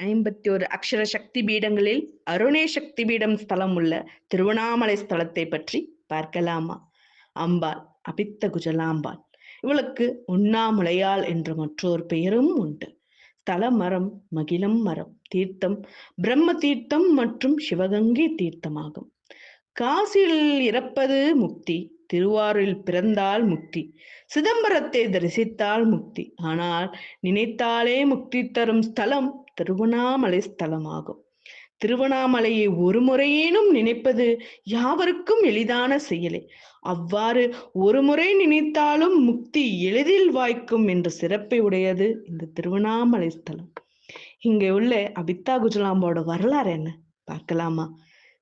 ஐம்பத்தி ஒரு அக்ஷர சக்தி பீடங்களில் அருணே சக்தி பீடம் ஸ்தலம் உள்ள திருவண்ணாமலை ஸ்தலத்தை பற்றி பார்க்கலாமா? அம்பாள் அபித்த குஜலாம்பாள். இவளுக்கு உண்ணாமுலையாள் என்ற மற்றொரு பெயரும் உண்டு. ஸ்தல மரம் மகிழம் மரம் தீர்த்தம் பிரம்ம தீர்த்தம் மற்றும் சிவகங்கை தீர்த்தமாகும். காசியில் இறப்பது முக்தி திருவாரூரில் பிறந்தால் முக்தி சிதம்பரத்தை தரிசித்தால் முக்தி. ஆனால் நினைத்தாலே முக்தி தரும் ஸ்தலம் திருவண்ணாமலை ஸ்தலமாகும். திருவண்ணாமலையை ஒரு முறையேனும் நினைப்பது யாவருக்கும் எளிதான செயலே. அவ்வாறு ஒரு முறை நினைத்தாலும் முக்தி எளிதில் வாய்க்கும் என்ற சிறப்பை உடையது இந்த திருவண்ணாமலை ஸ்தலம். இங்கே உள்ள அபித்தா குஜலாம்போட வரலாறு என்ன? பார்க்கலாமா?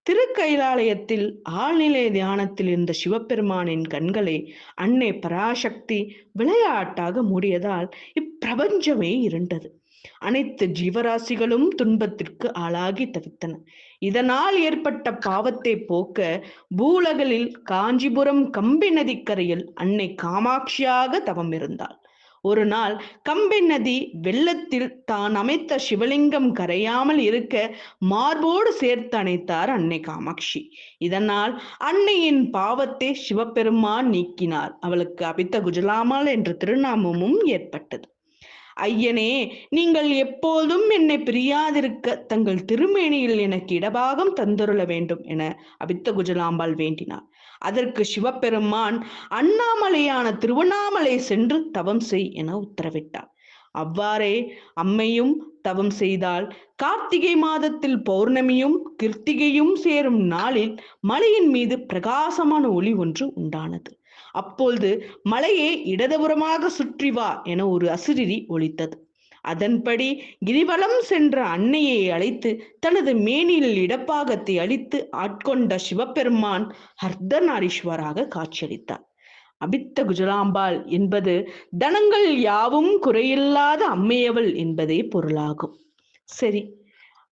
திருக்கைலாலயத்தில் ஆழ்நிலை தியானத்தில் இருந்த சிவபெருமானின் கண்களை அன்னை பராசக்தி விளையாட்டாக மூடியதால் இப்பிரபஞ்சமே இருண்டது. அனைத்து ஜீவராசிகளும் துன்பத்திற்கு ஆளாகி தவித்தன. இதனால் ஏற்பட்ட பாவத்தை போக்க பூலகலில் காஞ்சிபுரம் கம்பி நதிக்கரையில் அன்னை காமாட்சியாக தவம் இருந்தாள் ஒரு நாள் கம்பி நதி வெள்ளத்தில் தான் அமைத்த சிவலிங்கம் கரையாமல் இருக்க மார்போடு சேர்த்து அணைத்தார் அன்னை காமாட்சி. இதனால் அன்னையின் பாவத்தை சிவபெருமான் நீக்கினார். அவளுக்கு அபித்த குஜலாமால் என்ற திருநாமமும் ஏற்பட்டது. ஐயனே நீங்கள் எப்போதும் என்னை பிரியாதிருக்க தங்கள் திருமேனியில் எனக்கு இடபாகம் தந்துருள வேண்டும் என அபித்த குஜலாம்பாள் வேண்டினார் அதற்கு சிவபெருமான் அண்ணாமலையான திருவண்ணாமலை சென்று தவம் செய் என உத்தரவிட்டார். அவ்வாறே அம்மையும் தவம் செய்தால் கார்த்திகை மாதத்தில் பௌர்ணமியும் கிருத்திகையும் சேரும் நாளில் மலையின் மீது பிரகாசமான ஒளி ஒன்று உண்டானது. அப்பொழுது மலையை இடதுபுறமாக சுற்றி வா என ஒரு அசிரிரி ஒலித்தது. அதன்படி கிரிவலம் சென்ற அன்னையை அழைத்து தனது மேனியில் இடப்பாகத்தை அளித்து ஆட்கொண்ட சிவபெருமான் அர்த்தநாரீஸ்வராக காட்சியளித்தார். அபித்த குஜலாம்பாள் என்பது தனங்கள் யாவும் குறையில்லாத அம்மையவள் என்பதே பொருளாகும். சரி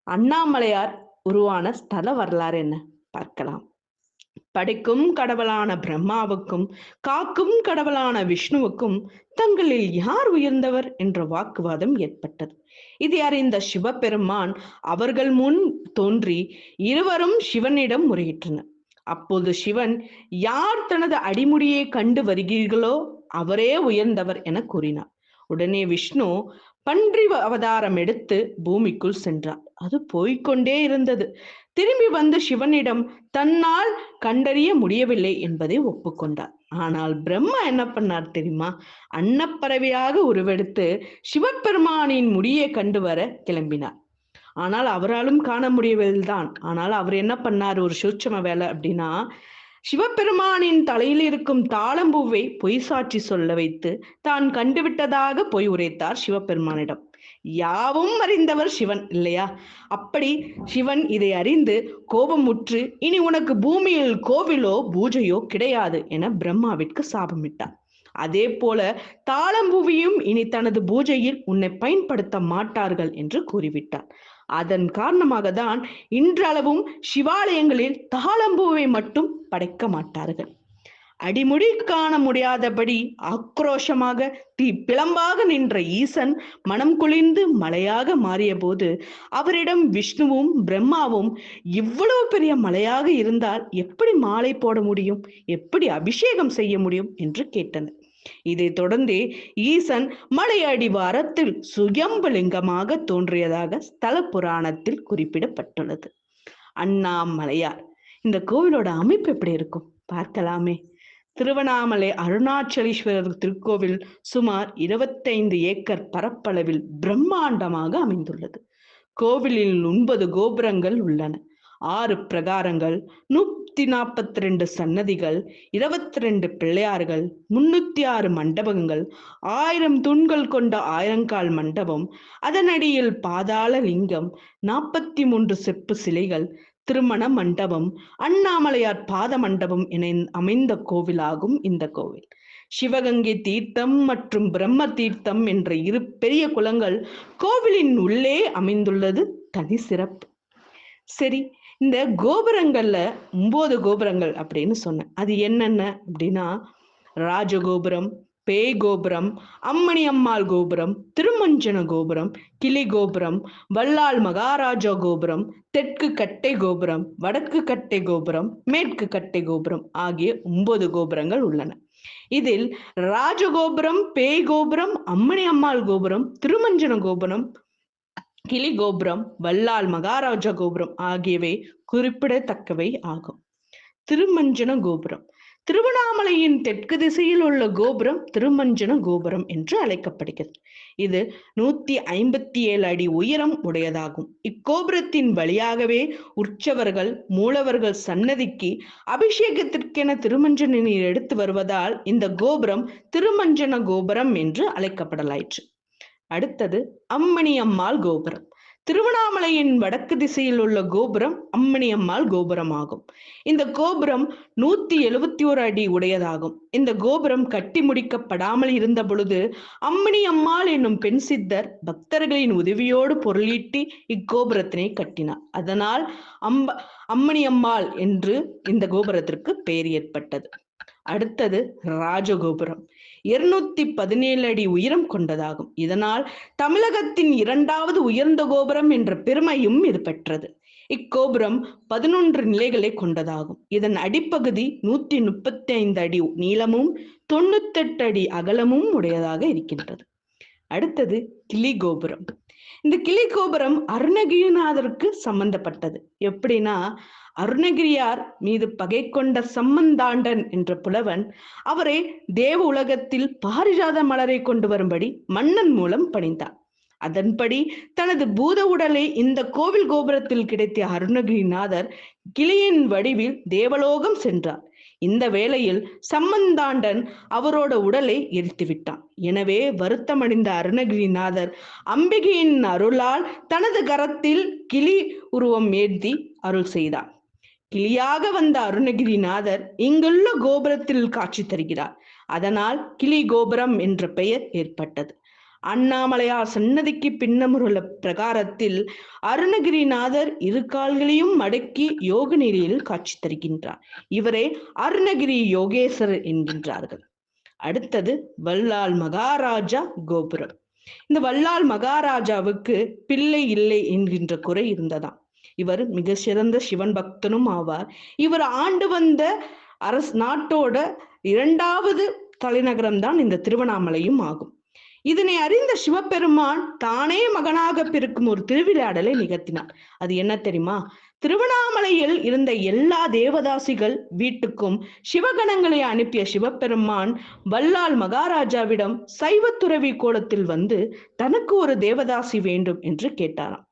அண்ணாமலையார் உருவான ஸ்தல வரலாறு என்ன? பார்க்கலாம். படைக்கும் கடவுளான பிரம்மாவுக்கும் காக்கும் கடவுளான விஷ்ணுவுக்கும் தங்களில் யார் உயர்ந்தவர் என்ற வாக்குவாதம் ஏற்பட்டது. இதை அறிந்த சிவபெருமான் அவர்கள் முன் தோன்றி இருவரும் சிவனிடம் முறையிட்டனர். அப்போது சிவன் யார் தனது அடிமுடியை கண்டு வருகிறீர்களோ அவரே உயர்ந்தவர் என கூறினார். உடனே விஷ்ணு பன்றி அவதாரம் எடுத்து பூமிக்குள் சென்றார் அது போய்கொண்டே இருந்தது. திரும்பி வந்து சிவனிடம் தன்னால் கண்டறிய முடியவில்லை என்பதை ஒப்புக்கொண்டார். ஆனால் பிரம்மா என்ன பண்ணார் தெரியுமா? அன்னப்பறவையாக உருவெடுத்து சிவபெருமானின் முடியை கண்டு வர கிளம்பினார். ஆனால் அவராலும் காண முடியவில்தான் ஆனால் அவர் என்ன பண்ணார்? ஒரு சூட்சம வேலை அப்படின்னா சிவபெருமானின் தலையில் இருக்கும் தாளம்பூவை பொய் சாட்சி சொல்ல வைத்து தான் கண்டுவிட்டதாக பொய் உரைத்தார் சிவபெருமானிடம். யாவும் அறிந்தவர் சிவன் இல்லையா? அப்படி சிவன் இதை அறிந்து கோபமுற்று இனி உனக்கு பூமியில் கோவிலோ பூஜையோ கிடையாது என பிரம்மாவிற்கு சாபமிட்டார் அதே போல தாளம்பூவியும் இனி தனது பூஜையில் உன்னை பயன்படுத்த மாட்டார்கள் என்று கூறிவிட்டார் அதன் காரணமாக தான் இன்றளவும் சிவாலயங்களில் தாளம்பூவை மட்டும் படைக்க மாட்டார்கள். அடிமுடி காண முடியாதபடி ஆக்ரோஷமாக தீ பிளம்பாக நின்ற ஈசன் மனம் குளிர்ந்து மலையாக மாறியபோது அவரிடம் விஷ்ணுவும் பிரம்மாவும் இவ்வளவு பெரிய மலையாக இருந்தால் எப்படி மாலை போட முடியும்? எப்படி அபிஷேகம் செய்ய முடியும்? என்று கேட்டனர். இதை தொடர்ந்து ஈசன் மலையடி வாரத்தில் சுயம்பலிங்கமாக தோன்றியதாக ஸ்தல புராணத்தில் குறிப்பிடப்பட்டுள்ளது. அண்ணாமலையார் இந்த கோவிலோட அமைப்பு எப்படி இருக்கும்? பார்க்கலாமே. திருவண்ணாமலை அருணாச்சலீஸ்வரர் திருக்கோவில் சுமார் இருபத்தைந்து ஏக்கர் பரப்பளவில் பிரம்மாண்டமாக அமைந்துள்ளது. கோவிலில் ஒன்பது கோபுரங்கள் உள்ளன. ஆறு பிரகாரங்கள் நூத்தி நாற்பத்தி ரெண்டு சன்னதிகள் இருபத்தி ரெண்டு பிள்ளையார்கள் முன்னூத்தி ஆறு மண்டபங்கள் ஆயிரம் தூண்கள் கொண்ட ஆயிரங்கால் மண்டபம் அதனடியில் பாதாள லிங்கம் நாற்பத்தி மூன்று செப்பு சிலைகள் திருமண மண்டபம் அண்ணாமலையார் பாத மண்டபம் என அமைந்த கோவிலாகும் இந்த கோவில். சிவகங்கை தீர்த்தம் மற்றும் பிரம்ம தீர்த்தம் என்ற இரு பெரிய குளங்கள் கோவிலின் உள்ளே அமைந்துள்ளது. தனி சிறப்பு. சரி இந்த கோபுரங்கள்ல ஒன்பது கோபுரங்கள் அப்படின்னு சொன்னேன். அது என்னென்ன? அப்படின்னா ராஜகோபுரம் பேய் கோபுரம் அம்மணி அம்மாள் கோபுரம் திருமஞ்சன கோபுரம் கிளி கோபுரம் வல்லால் மகாராஜா கோபுரம் தெற்கு கட்டை கோபுரம் வடக்கு கட்டை கோபுரம் மேற்கு கட்டை கோபுரம் ஆகிய ஒன்பது கோபுரங்கள் உள்ளன. இதில் ராஜகோபுரம் பேய் கோபுரம் அம்மணி அம்மாள் கோபுரம் திருமஞ்சன கோபுரம் கிளி கோபுரம் வல்லால் மகாராஜா கோபுரம் ஆகியவை குறிப்பிடத்தக்கவை ஆகும். திருமஞ்சன கோபுரம். திருவண்ணாமலையின் தெற்கு திசையில் உள்ள கோபுரம் திருமஞ்சன கோபுரம் என்று அழைக்கப்படுகிறது. இது நூத்தி ஐம்பத்தி ஏழு அடி உயரம் உடையதாகும். இக்கோபுரத்தின் வழியாகவே உற்சவர்கள் மூலவர்கள் சன்னதிக்கு அபிஷேகத்திற்கென திருமஞ்சன நீர் எடுத்து வருவதால் இந்த கோபுரம் திருமஞ்சன கோபுரம் என்று அழைக்கப்படலாயிற்று. அடுத்தது அம்மணி அம்மாள் கோபுரம். திருவண்ணாமலையின் வடக்கு திசையில் உள்ள கோபுரம் அம்மணி அம்மாள் கோபுரம் ஆகும் இந்த கோபுரம் நூத்தி எழுவத்தி ஒரு அடி உடையதாகும். இந்த கோபுரம் கட்டி முடிக்கப்படாமல் இருந்த பொழுது அம்மணி அம்மாள் என்னும் பெண் சித்தர் பக்தர்களின் உதவியோடு பொருளீட்டி இக்கோபுரத்தினை கட்டினார். அதனால் அம்ப அம்மணி அம்மாள் என்று இந்த கோபுரத்திற்கு பெயர் ஏற்பட்டது. அடுத்தது ராஜகோபுரம். இருநூத்தி பதினேழு அடி உயரம் கொண்டதாகும். இதனால் தமிழகத்தின் இரண்டாவது உயர்ந்த கோபுரம் என்ற பெருமையும் இது பெற்றது. இக்கோபுரம் பதினொன்று நிலைகளை கொண்டதாகும். இதன் அடிப்பகுதி நூத்தி முப்பத்தி ஐந்து அடி நீளமும் தொண்ணூத்தெட்டு அடி அகலமும் உடையதாக இருக்கின்றது. அடுத்தது கிளி கோபுரம் இந்த கிளி கோபுரம் அருணகிரிநாதருக்கு சம்பந்தப்பட்டது. எப்படின்னா அருணகிரியார் மீது பகை கொண்ட சம்மந்தாண்டன் என்ற புலவன் அவரை தேவ உலகத்தில் பாரிஜாத மலரை கொண்டு வரும்படி மன்னன் மூலம் பணிந்தார் அதன்படி தனது பூத உடலை இந்த கோவில் கோபுரத்தில் கிடைத்த அருணகிரிநாதர் கிளியின் வடிவில் தேவலோகம் சென்றார். இந்த வேளையில் சம்மந்தாண்டன் அவரோட உடலை எரித்து விட்டான். எனவே வருத்தமடைந்த அருணகிரிநாதர் அம்பிகையின் அருளால் தனது கரத்தில் கிளி உருவம் ஏந்தி அருள் செய்தார். கிளியாக வந்த அருணகிரிநாதர் இங்குள்ள கோபுரத்தில் காட்சி தருகிறார். அதனால் கிளி கோபுரம் என்ற பெயர் ஏற்பட்டது. அண்ணாமலையார் சன்னதிக்கு பின்னமுள்ள பிரகாரத்தில் அருணகிரிநாதர் இரு கால்களையும் மடக்கி யோக நிலையில் காட்சி தருகின்றார். இவரே அருணகிரி யோகேஸ்வரர் என்கின்றார்கள். அடுத்தது வல்லால் மகாராஜா கோபுரம். இந்த வல்லால் மகாராஜாவுக்கு பிள்ளை இல்லை என்கின்ற குறை இருந்ததாம். இவர் மிக சிறந்த சிவன் பக்தனும் ஆவார். இவர் ஆண்டு வந்த அரசு நாட்டோட இரண்டாவது தலைநகரம் தான் இந்த திருவண்ணாமலையும் ஆகும். இதனை அறிந்த சிவபெருமான் தானே மகனாக பிறக்கும் ஒரு திருவிளையாடலை நிகழ்த்தினார். அது என்ன தெரியுமா? திருவண்ணாமலையில் இருந்த எல்லா தேவதாசிகள் வீட்டுக்கும் சிவகணங்களை அனுப்பிய சிவபெருமான் வல்லால் மகாராஜாவிடம் சைவத்துறவி கோலத்தில் வந்து தனக்கு ஒரு தேவதாசி வேண்டும் என்று கேட்டாராம்.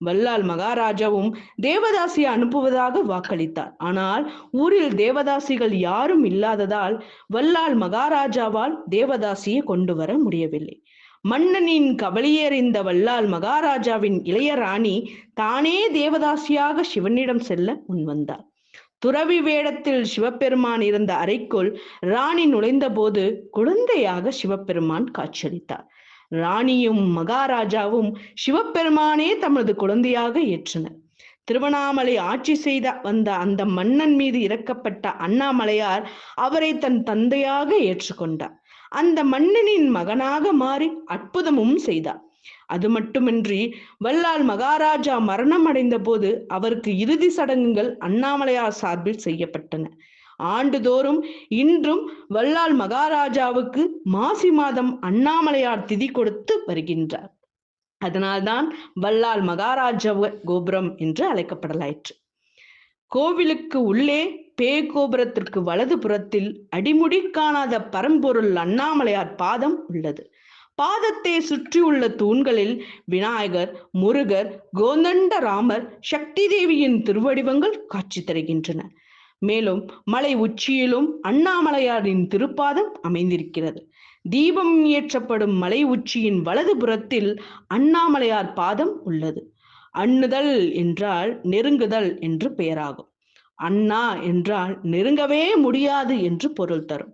வல்லால் மகாராஜாவும் தேவதாசியை அனுப்புவதாக வாக்களித்தார். ஆனால் ஊரில் தேவதாசிகள் யாரும் இல்லாததால் வல்லால் மகாராஜாவால் தேவதாசியை கொண்டு வர முடியவில்லை. மன்னனின் கவலையறிந்த வல்லால் மகாராஜாவின் இளைய ராணி தானே தேவதாசியாக சிவனிடம் செல்ல முன்வந்தார் துறவி வேடத்தில் சிவபெருமான் இருந்த அறைக்குள் ராணி நுழைந்தபோது குழந்தையாக சிவபெருமான் காட்சியளித்தார். ராணியும் மகாராஜாவும் சிவபெருமானே தமது குழந்தையாக ஏற்றனர். திருவண்ணாமலை ஆட்சி செய்த வந்த அந்த மன்னன் மீது இறக்கப்பட்ட அண்ணாமலையார் அவரை தன் தந்தையாக ஏற்றுக்கொண்டார். அந்த மன்னனின் மகனாக மாறி அற்புதமும் செய்தார். அது மட்டுமின்றி வல்லால் மகாராஜா மரணம் அடைந்த போது அவருக்கு இறுதி சடங்குகள் அண்ணாமலையார் சார்பில் செய்யப்பட்டன. ஆண்டுதோறும் இன்றும் வல்லால் மகாராஜாவுக்கு மாசி மாதம் அண்ணாமலையார் திதி கொடுத்து வருகின்றார். அதனால்தான் வல்லால் மகாராஜா கோபுரம் என்று அழைக்கப்படலாயிற்று. கோவிலுக்கு உள்ளே பே கோபுரத்திற்கு வலது புறத்தில் அடிமுடி காணாத பரம்பொருள் அண்ணாமலையார் பாதம் உள்ளது. பாதத்தை சுற்றியுள்ள தூண்களில் விநாயகர் முருகர் கோந்தண்ட ராமர் சக்தி தேவியின் திருவடிவங்கள் காட்சி தருகின்றன. மேலும் மலை உச்சியிலும் அண்ணாமலையாரின் திருப்பாதம் அமைந்திருக்கிறது. தீபம் ஏற்றப்படும் மலை உச்சியின் வலது புறத்தில் அண்ணாமலையார் பாதம் உள்ளது. அண்ணுதல் என்றால் நெருங்குதல் என்று பெயராகும். அண்ணா என்றால் நெருங்கவே முடியாது என்று பொருள் தரும்.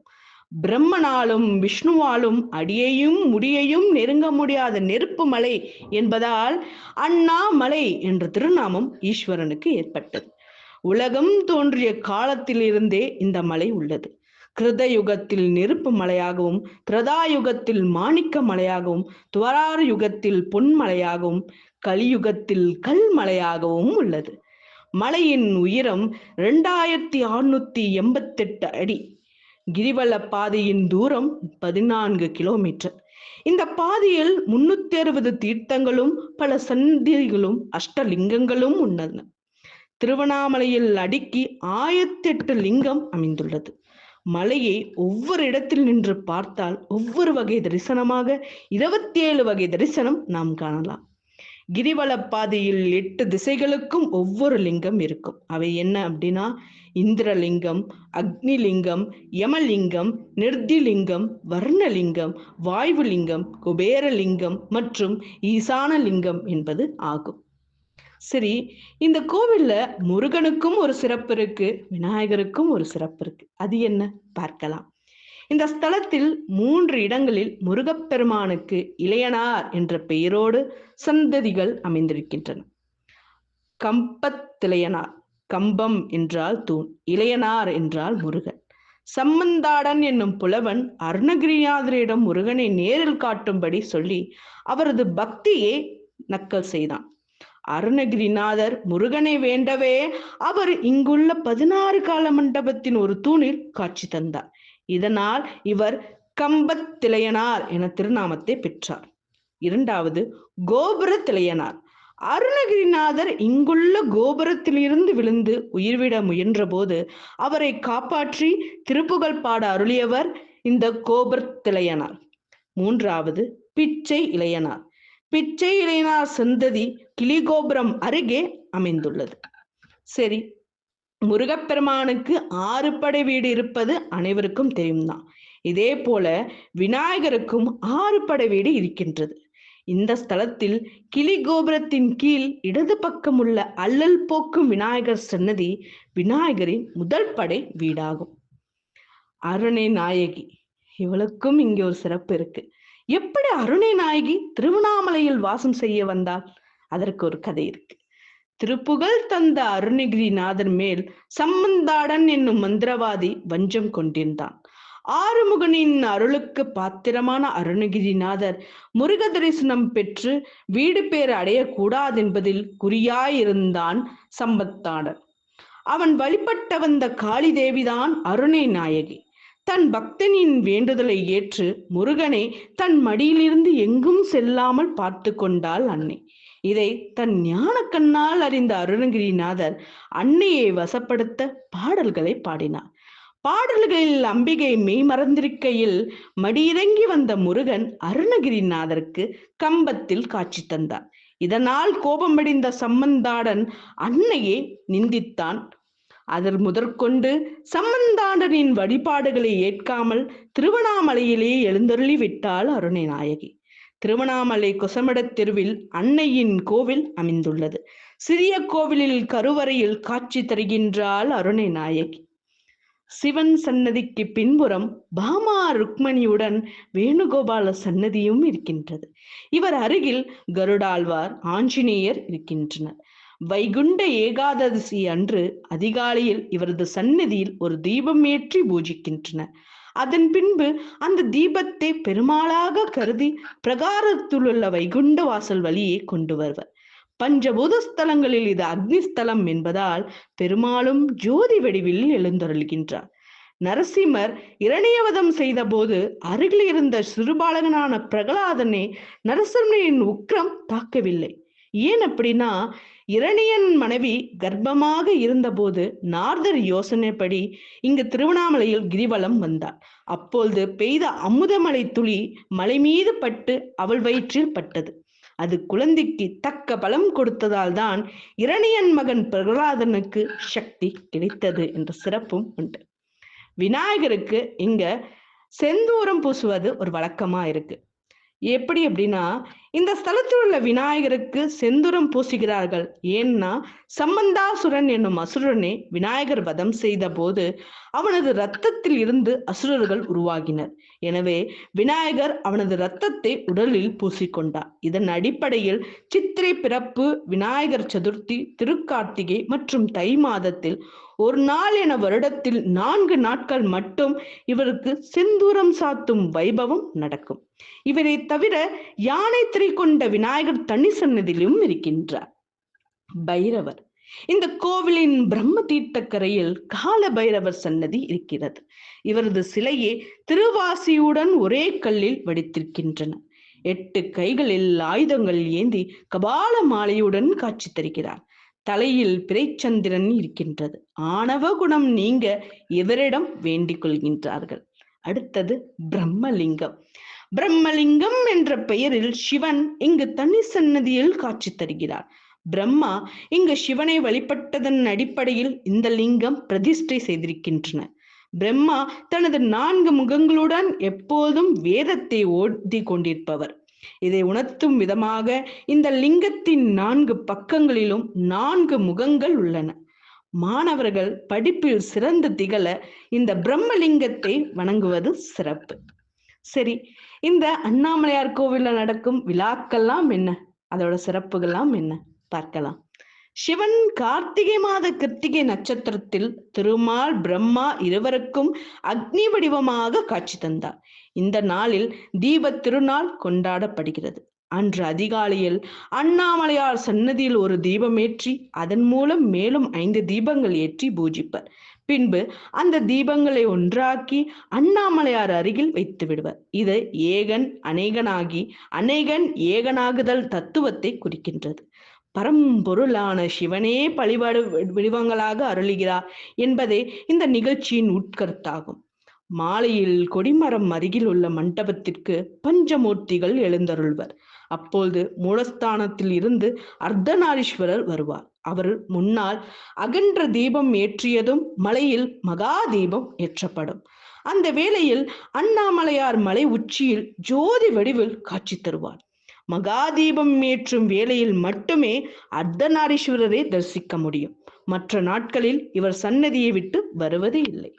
பிரம்மனாலும் விஷ்ணுவாலும் அடியையும் முடியையும் நெருங்க முடியாத நெருப்பு மலை என்பதால் அண்ணாமலை என்ற திருநாமம் ஈஸ்வரனுக்கு ஏற்பட்டது. உலகம் தோன்றிய காலத்திலிருந்தே இந்த மலை உள்ளது. கிருதயுகத்தில் நெருப்பு மலையாகவும் திரதாயுகத்தில் மாணிக்க மலையாகவும் துவரார் யுகத்தில் பொன்மலையாகவும் கலியுகத்தில் கல் மலையாகவும் உள்ளது. மலையின் உயரம் இரண்டாயிரத்தி அறுநூத்தி எண்பத்தெட்டு அடி. கிரிவல பாதையின் தூரம் பதினான்கு கிலோமீட்டர். இந்த பாதையில் முன்னூத்தி அறுபது தீர்த்தங்களும் பல சந்திகளும் அஷ்டலிங்கங்களும் உள்ளன. திருவண்ணாமலையில் அடுக்கி ஆயிரத்தி எட்டு லிங்கம் அமைந்துள்ளது. மலையை ஒவ்வொரு இடத்தில் நின்று பார்த்தால் ஒவ்வொரு வகை தரிசனமாக இருபத்தி ஏழு வகை தரிசனம் நாம் காணலாம். கிரிவல பாதையில் எட்டு திசைகளுக்கும் ஒவ்வொரு லிங்கம் இருக்கும். அவை என்ன அப்படின்னா இந்திரலிங்கம் அக்னிலிங்கம் யமலிங்கம் நிர்திலிங்கம் வர்ணலிங்கம் வாயுலிங்கம் குபேரலிங்கம் மற்றும் ஈசானலிங்கம் என்பது ஆகும். சரி இந்த கோவில்ல முருகனுக்கும் ஒரு சிறப்பு இருக்கு விநாயகருக்கும் ஒரு சிறப்பு இருக்கு. அது என்ன? பார்க்கலாம். இந்த ஸ்தலத்தில் மூன்று இடங்களில் முருகப்பெருமானுக்கு இளையனார் என்ற பெயரோடு சந்ததிகள் அமைந்திருக்கின்றன. கம்பத்திலையனார் கம்பம் என்றால் தூண் இளையனார் என்றால் முருகன். சம்மந்தாடன் என்னும் புலவன் அருணகிரியாதரியிடம் முருகனை நேரில் காட்டும்படி சொல்லி அவரது பக்தியை நக்கல் செய்தான். அருணகிரிநாதர் முருகனை வேண்டவே அவர் இங்குள்ள பதினாறு கால மண்டபத்தின் ஒரு தூணில் காட்சி தந்தார். இதனால் இவர் கம்பத்திளையனார் என திருநாமத்தை பெற்றார். இரண்டாவது கோபுர திளையனார். அருணகிரிநாதர் இங்குள்ள கோபுரத்திலிருந்து விழுந்து உயிர்விட முயன்றபோது அவரை காப்பாற்றி திருப்புகழ் பாட அருளியவர் இந்த கோபுர திளையனார். மூன்றாவது பிச்சை இளையனார். பிச்சை இளையனார் சந்ததி கிளிகோபுரம் அருகே அமைந்துள்ளது. சரி முருகப்பெருமானுக்கு ஆறு படை வீடு இருப்பது அனைவருக்கும் தெரியும் தான் இதே போல விநாயகருக்கும் ஆறு படை வீடு இருக்கின்றது. இந்த ஸ்தலத்தில் கிளி கோபுரத்தின் கீழ் இடது பக்கம் உள்ள அல்லல் போக்கும் விநாயகர் சன்னதி விநாயகரின் முதல் படை வீடாகும். அருணை நாயகி. இவளுக்கும் இங்கே ஒரு சிறப்பு இருக்கு. எப்படி அருணை நாயகி திருவண்ணாமலையில் வாசம் செய்ய வந்தால் அதற்கு ஒரு கதை இருக்கு. திருப்புகழ் தந்த அருணகிரிநாதர் மேல் சம்பந்தாடன் என்னும் மந்திரவாதி வஞ்சம் கொண்டிருந்தான். ஆறுமுகனின் அருளுக்கு பாத்திரமான அருணகிரிநாதர் முருக தரிசனம் பெற்று வீடு பேர் அடையக்கூடாது என்பதில் குறியாயிருந்தான் சம்பத்தாடன் அவன் வழிபட்ட வந்த காளி தேவிதான் அருணை நாயகி. தன் பக்தனின் வேண்டுதலை ஏற்று முருகனை தன் மடியிலிருந்து எங்கும் செல்லாமல் பார்த்து கொண்டாள் அன்னை. இதை தன் ஞான கண்ணால் அறிந்த அருணகிரிநாதர் அன்னையை வசப்படுத்த பாடல்களை பாடினார். பாடல்களில் அம்பிகை மெய் மறந்திருக்கையில் மடியிறங்கி வந்த முருகன் அருணகிரிநாதருக்கு கம்பத்தில் காட்சி தந்தார். இதனால் கோபமடைந்த சம்பந்தாடன் அன்னையை நிந்தித்தான் அதில் முதற்கொண்டு சம்பந்தாண்டனின் வழிபாடுகளை ஏற்காமல் திருவண்ணாமலையிலே எழுந்தருளி விட்டாள் அருணை நாயகி திருவண்ணாமலை கொசமடத் தெருவில் அன்னையின் கோவில் அமைந்துள்ளது. சிறிய கோவிலில் கருவறையில் காட்சி தருகின்றாள் அருணை நாயகி சிவன் சன்னதிக்கு பின்புறம் பாமா ருக்மணியுடன் வேணுகோபால சன்னதியும் இருக்கின்றது. இவர் அருகில் கருடாழ்வார் ஆஞ்சநேயர் இருக்கின்றனர். வைகுண்ட ஏகாதசி அன்று அதிகாலையில் இவரது சந்நிதியில் ஒரு தீபம் ஏற்றி பூஜிக்கின்றனர் அதன் பின்பு அந்த தீபத்தை பெருமாளாக கருதி பிரகாரத்திலுள்ள வைகுண்ட வாசல் வழியே கொண்டு வருவர். பஞ்சபூத ஸ்தலங்களில் இது அக்னி ஸ்தலம் என்பதால் பெருமாளும் ஜோதி வடிவில் எழுந்தருள்கின்றார். நரசிம்மர் இரணியவதம் செய்தபோது அருகில் இருந்த சிறுபாலகனான பிரகலாதனை நரசிம்மனின் உக்ரம் தாக்கவில்லை. ஏன் அப்படின்னா இரணியன் மனைவி கர்ப்பமாக இருந்தபோது நார்தர் யோசனைப்படி இங்கு திருவண்ணாமலையில் கிரிவலம் வந்தார் அப்பொழுது பெய்த அமுதமலை துளி மலை மீது பட்டு அவள் வயிற்றில் பட்டது. அது குழந்தைக்கு தக்க பலம் கொடுத்ததால் தான் இரணியன் மகன் பிரகலாதனுக்கு சக்தி கிடைத்தது என்ற சிறப்பும் உண்டு. விநாயகருக்கு இங்க செந்தூரம் பூசுவது ஒரு வழக்கமா இருக்கு. எப்படி அப்படின்னா இந்த ஸ்தலத்தில் உள்ள விநாயகருக்கு செந்துரம் பூசுகிறார்கள். ஏன்னா சம்பந்தாசுரன் என்னும் அசுரனை விநாயகர் வதம் செய்த போது அவனது இரத்தத்தில் இருந்து அசுரர்கள் உருவாகினர். எனவே விநாயகர் அவனது இரத்தத்தை உடலில் பூசிக்கொண்டார். இதன் அடிப்படையில் சித்திரை பிறப்பு விநாயகர் சதுர்த்தி திருக்கார்த்திகை மற்றும் தை மாதத்தில் ஒரு நாள் என வருடத்தில் நான்கு நாட்கள் மட்டும் இவருக்கு செந்தூரம் சாத்தும் வைபவம் நடக்கும். இவரை தவிர யானை திரை கொண்ட விநாயகர் தனி சன்னதியிலும் இருக்கின்றார். பைரவர். இந்த கோவிலின் பிரம்ம தீர்த்தக்கரையில் கால பைரவர் சன்னதி இருக்கிறது. இவரது சிலையே திருவாசியுடன் ஒரே கல்லில் வடித்திருக்கின்றன. எட்டு கைகளில் ஆயுதங்கள் ஏந்தி கபால மாலையுடன் காட்சி தருகிறார். தலையில் பிறைச்சந்திரன் இருக்கின்றது. ஆணவ குணம் நீங்க இவரிடம் வேண்டிக் கொள்கின்றார்கள். அடுத்தது பிரம்மலிங்கம். பிரம்மலிங்கம் என்ற பெயரில் சிவன் இங்கு தனி சன்னதியில் காட்சி தருகிறார். பிரம்மா இங்கு சிவனை வழிபட்டதன் அடிப்படையில் இந்த லிங்கம் பிரதிஷ்டை செய்திருக்கின்றன. பிரம்மா தனது நான்கு முகங்களுடன் எப்போதும் வேதத்தை ஓதி கொண்டிருப்பவர். இதை உணர்த்தும் விதமாக இந்த லிங்கத்தின் நான்கு பக்கங்களிலும் நான்கு முகங்கள் உள்ளன. மாணவர்கள் படிப்பில் சிறந்து திகழ இந்த பிரம்மலிங்கத்தை வணங்குவது சிறப்பு. சரி இந்த அண்ணாமலையார் கோவில்ல நடக்கும் விழாக்கள்லாம் என்ன? அதோட சிறப்புகள்லாம் என்ன? பார்க்கலாம். சிவன் கார்த்திகை மாத கிருத்திகை நட்சத்திரத்தில் திருமால் பிரம்மா இருவருக்கும் அக்னி வடிவமாக காட்சி தந்தார். இந்த நாளில் தீப திருநாள் கொண்டாடப்படுகிறது. அன்று அதிகாலையில் அண்ணாமலையார் சன்னதியில் ஒரு தீபம் ஏற்றி அதன் மூலம் மேலும் ஐந்து தீபங்கள் ஏற்றி பூஜிப்பர். பின்பு அந்த தீபங்களை ஒன்றாக்கி அண்ணாமலையார் அருகில் வைத்து விடுவர். இது ஏகன் அநேகனாகி அநேகன் ஏகனாகுதல் தத்துவத்தை குறிக்கின்றது. பரம்பொருளான சிவனே பழிபாடு வடிவங்களாக அருளுகிறார் என்பதே இந்த நிகழ்ச்சியின் உட்கருத்தாகும். மாலையில் கொடிமரம் அருகில் உள்ள மண்டபத்திற்கு பஞ்சமூர்த்திகள் எழுந்தருள்வர். அப்பொழுது மூலஸ்தானத்தில் இருந்து அர்த்தநாரீஸ்வரர் வருவார். அவர் முன்னால் அகன்ற தீபம் ஏற்றியதும் மலையில் மகா தீபம் ஏற்றப்படும். அந்த வேளையில் அண்ணாமலையார் மலை உச்சியில் ஜோதி வடிவில் காட்சி தருவார். மகா தீபம் ஏற்றும் வேளையில் மட்டுமே அர்த்தநாரீஸ்வரரை தரிசிக்க முடியும். மற்ற நாட்களில் இவர் சன்னதியை விட்டு வருவது இல்லை.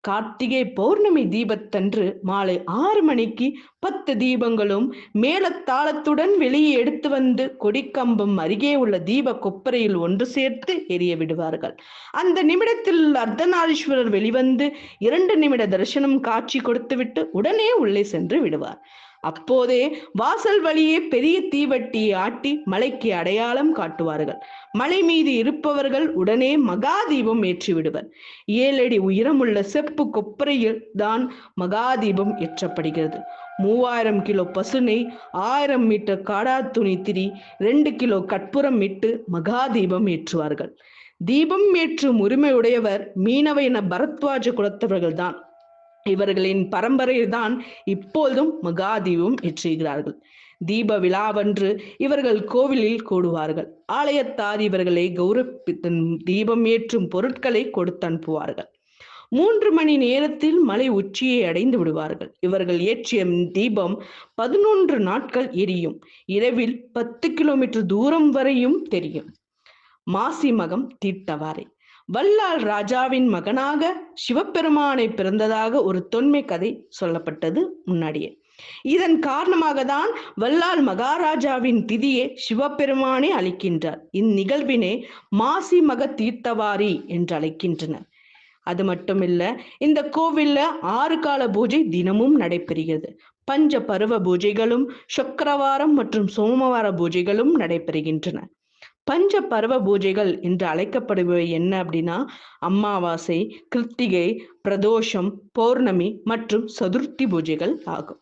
கார்த்திகை பௌர்ணமி தீபத்தன்று மாலை ஆறு மணிக்கு பத்து தீபங்களும் மேலத்தாளத்துடன் வெளியே எடுத்து வந்து கொடிக்கம்பம் அருகே உள்ள தீப கொப்பரையில் ஒன்று சேர்த்து எரிய விடுவார்கள். அந்த நிமிடத்தில் அர்த்தநாரீஸ்வரர் வெளிவந்து இரண்டு நிமிட தரிசனம் காட்சி கொடுத்துவிட்டு உடனே உள்ளே சென்று விடுவார். அப்போதே வாசல் வழியே பெரிய தீவட்டியை ஆட்டி மலைக்கு அடையாளம் காட்டுவார்கள். மலை மீது இருப்பவர்கள் உடனே மகாதீபம் ஏற்றி விடுவர் ஏழடி உயரமுள்ள செப்பு கொப்பரையில் தான் மகாதீபம் ஏற்றப்படுகிறது. மூவாயிரம் கிலோ பசுனை ஆயிரம் மீட்டர் காடா துணி திரி ரெண்டு கிலோ கற்பூரம் இட்டு மகாதீபம் ஏற்றுவார்கள். தீபம் ஏற்றும் உரிமையுடையவர் மீனவ என பரத்வாஜ குலத்தவர்கள்தான். இவர்களின் பரம்பரையில்தான் இப்போதும் மகாதீபம் ஏற்றுகிறார்கள். தீப விழாவன்று இவர்கள் கோவிலில் கூடுவார்கள். ஆலயத்தார் இவர்களை கௌரவித்து தீபம் ஏற்றும் பொருட்களை கொடுத்து அனுப்புவார்கள். மூன்று மணி நேரத்தில் மலை உச்சியை அடைந்து விடுவார்கள். இவர்கள் ஏற்றிய தீபம் பதினொன்று நாட்கள் எரியும். இரவில் பத்து கிலோமீட்டர் தூரம் வரையும் தெரியும். மாசி மகம் தீர்த்தவாரை. வல்லால் ராஜாவின் மகனாக சிவபெருமானை பிறந்ததாக ஒரு தொன்மை கதை சொல்லப்பட்டது முன்னாடியே. இதன் காரணமாக தான் வல்லால் மகாராஜாவின் திதியை சிவபெருமானே அளிக்கின்றார். இந்நிகழ்வினை மாசி மக தீர்த்தவாரி என்று அழைக்கின்றனர். அது மட்டுமில்ல இந்த கோவில்ல ஆறு கால பூஜை தினமும் நடைபெறுகிறது. பஞ்ச பருவ பூஜைகளும் சுக்கரவாரம் மற்றும் சோமவார பூஜைகளும் நடைபெறுகின்றன. பஞ்ச பருவ பூஜைகள் என்று அழைக்கப்படுபவை என்ன அப்படின்னா அமாவாசை கிருத்திகை பிரதோஷம் பௌர்ணமி மற்றும் சதுர்த்தி பூஜைகள் ஆகும்.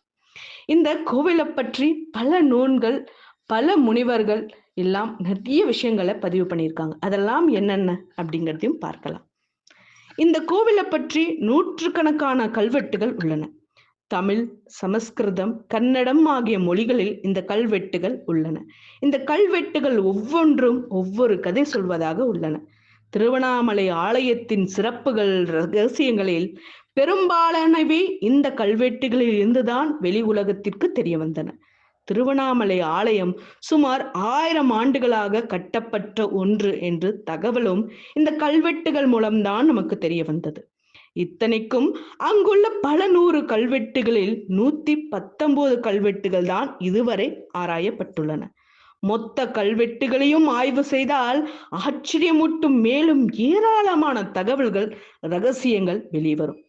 இந்த கோவிலை பற்றி பல நூல்கள் பல முனிவர்கள் எல்லாம் நிறைய விஷயங்களை பதிவு பண்ணியிருக்காங்க. அதெல்லாம் என்னென்ன அப்படிங்கிறதையும் பார்க்கலாம். இந்த கோவிலை பற்றி நூற்றுக்கணக்கான கல்வெட்டுகள் உள்ளன. தமிழ் சமஸ்கிருதம் கன்னடம் ஆகிய மொழிகளில் இந்த கல்வெட்டுகள் உள்ளன. இந்த கல்வெட்டுகள் ஒவ்வொன்றும் ஒவ்வொரு கதை சொல்வதாக உள்ளன. திருவண்ணாமலை ஆலயத்தின் சிறப்புகள் ரகசியங்களில் பெரும்பாலானவை இந்த கல்வெட்டுகளில் இருந்துதான் வெளி உலகத்திற்கு தெரிய வந்தன. திருவண்ணாமலை ஆலயம் சுமார் ஆயிரம் ஆண்டுகளாக கட்டப்பட்ட ஒன்று என்று தகவலும் இந்த கல்வெட்டுகள் மூலம்தான் நமக்கு தெரிய வந்தது. இத்தனைக்கும் அங்குள்ள பல நூறு கல்வெட்டுகளில் நூத்தி பத்தொன்பது கல்வெட்டுகள் தான் இதுவரை ஆராயப்பட்டுள்ளன. மொத்த கல்வெட்டுகளையும் ஆய்வு செய்தால் ஆச்சரியமூட்டும் மேலும் ஏராளமான தகவல்கள் ரகசியங்கள் வெளிவரும்.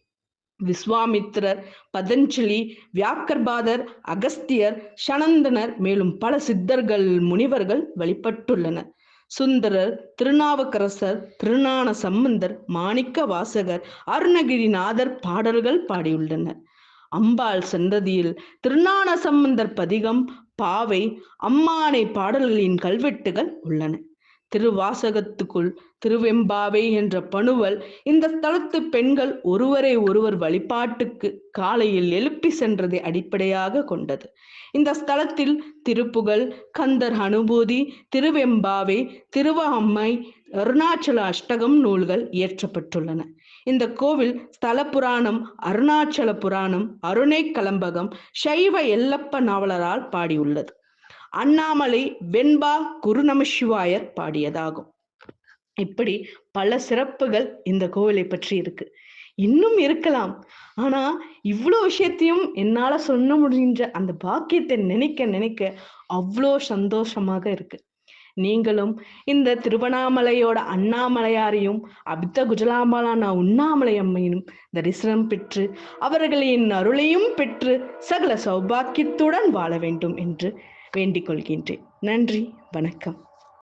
விஸ்வாமித்திரர் பதஞ்சலி வியாக்கர்பாதர் அகஸ்தியர் சனந்தனர் மேலும் பல சித்தர்கள் முனிவர்கள் வழிபட்டுள்ளனர் சுந்தரர் திருநாவுக்கரசர் திருஞான சம்பந்தர் மாணிக்க வாசகர் அருணகிரிநாதர் பாடல்கள் பாடியுள்ளனர். அம்பாள் சந்ததியில் திருநான சம்பந்தர் பதிகம் பாவை அம்மானை பாடல்களின் கல்வெட்டுகள் உள்ளன. திருவாசகத்துக்குள் திருவெம்பாவை என்ற பணுவல் இந்த ஸ்தலத்து பெண்கள் ஒருவரை ஒருவர் வழிபாட்டுக்கு காலையில் எழுப்பி சென்றதை அடிப்படையாக கொண்டது. இந்த ஸ்தலத்தில் திருப்புகழ் கந்தர் அனுபூதி திருவெம்பாவை திருவாம்மை அருணாச்சல அஷ்டகம் நூல்கள் இயற்றப்பட்டுள்ளன. இந்த கோவில் ஸ்தல புராணம் அருணாச்சல புராணம் அருணை கலம்பகம் சைவ எல்லப்ப நாவலரால் பாடியுள்ளது. அண்ணாமலை வெண்பா குரு நமசிவாயர் பாடியதாகும். இப்படி பல சிறப்புகள் இந்த கோவிலை பற்றி இருக்கு. இன்னும் இருக்கலாம். ஆனா இவ்வளோ விஷயத்தையும் என்னால சொல்ல முடிஞ்ச அந்த பாக்கியத்தை நினைக்க நினைக்க அவ்வளோ சந்தோஷமாக இருக்கு. நீங்களும் இந்த திருவண்ணாமலையோட அண்ணாமலையாரையும் அபித்த குஜலாம்பாலான உண்ணாமலை அம்மையினும் தரிசனம் பெற்று அவர்களின் அருளையும் பெற்று சகல சௌபாக்கியத்துடன் வாழ வேண்டும் என்று வேண்டிக் கொள்கின்றேன். நன்றி வணக்கம்.